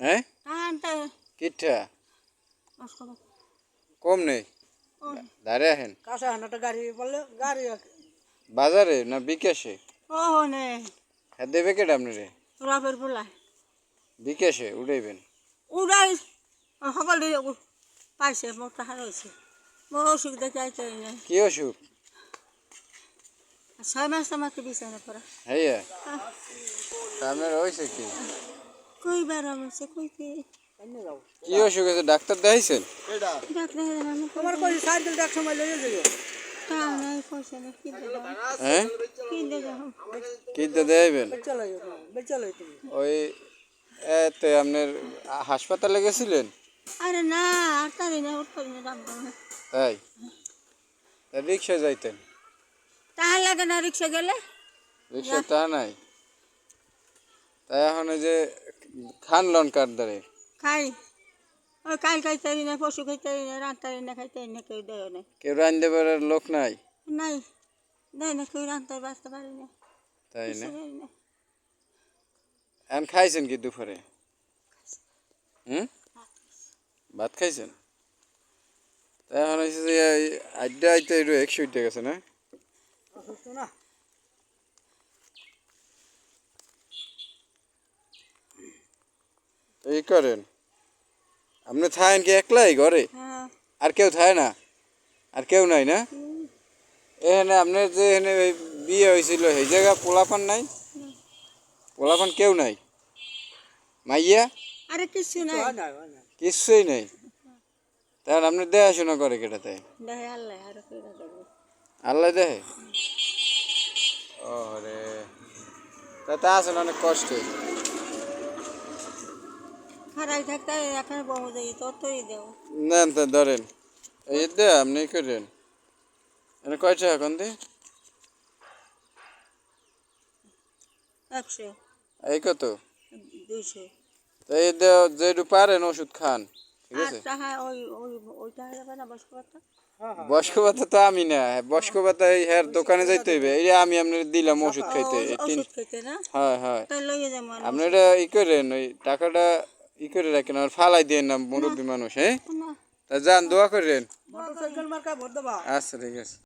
হ্যাঁ? আনতে কিঠা কম নেই। দাঁড়িয়ে আহেন। কাছে একটা গাড়ি বললে গাড়ি বাজারে না বিকাশে? ও নে। হ্যাঁ দেবে কেটে আপনি রে। রাবের বলাই বিকাশে উঠাইবেন। উড়াই। সকল পাইছে মোৰ টাকা রয়েছে। মোৰ অসুবিধা চাইতে নাই কি অসুখ? ছয় মাস আমাকে বিছানা করা হ্যাঁ। তা আপনার হয়েছে কি? কইবার আমার কইতে কি? অসুখ আছে ডাক্তার দেখাইছেন? ডাক্তার আমি তোমার কই সাইকেল এক সময় লইয়ে যাইও। কি হ্যাঁ কি হাসপাতালে গেছিলেন? আরে না আর তারি না উঠ করি না দাম দাম তাই তা রিক্সায় যাইতেন? তাহার লাগে না রিক্সা গেলে? রিক্সা তা নাই। তাই এখন ওই যে খান লন কার দ্বারে খাই। ওই কাল খাইতে না পশু খাইতে না রাত তারি না খাইতে না কেউ দেয় না কেউ রান্ধতে পারার লোক নাই? নাই। দেয় না কেউ রাঁধতে বাঁচতে পারি না তাই না? এখন খাইছেন কি দুপুরে? হুম? ভাত খাইছেন? তাই এখন হয়েছে যে আড্ডা আইতে একশো উঠে গেছে না অসুস্থ না তো এই করেন। আপনি থাকেন কি একলাই ঘরে? হ্যাঁ। আর কেউ থাকে না? আর কেউ নাই না? এখানে আপনার যে এখানে বিয়ে হয়েছিল সেই জায়গা পোলাপান নাই? পোলাপান কেউ নাই? মাইয়া? আরে কিছু নাই। কিচ্ছুই নেই? তাহলে আপনি দেখাশোনা করে কেটা তাই আল্লাহ আর কেটা দেবো। দেখে ও রে তা না অনেক কষ্ট। থাকতে এখানে যাই না ধরেন। এই দে আপনি করেন। এনে কয় টাকা দি? একশো। এই কত? দুইশো। এই দে যেটু পারেন ওষুধ খান। ঠিক আছে? বয়স্ক ভাতা? তো আমি না। বয়স্ক ভাতা এই দোকানে যাইতে হইবে। এই আমি আপনার দিলাম ওষুধ খাইতে হয় হয়। আপনি এটা ই করেন ওই টাকাটা ই করে রাখেন আর ফালাই দিয়ে না মুরব্বী মানুষ হ্যাঁ? তা যান দোয়া করেন। মোটর সাইকেল মার্কা ভর দেবা। আচ্ছা ঠিক আছে।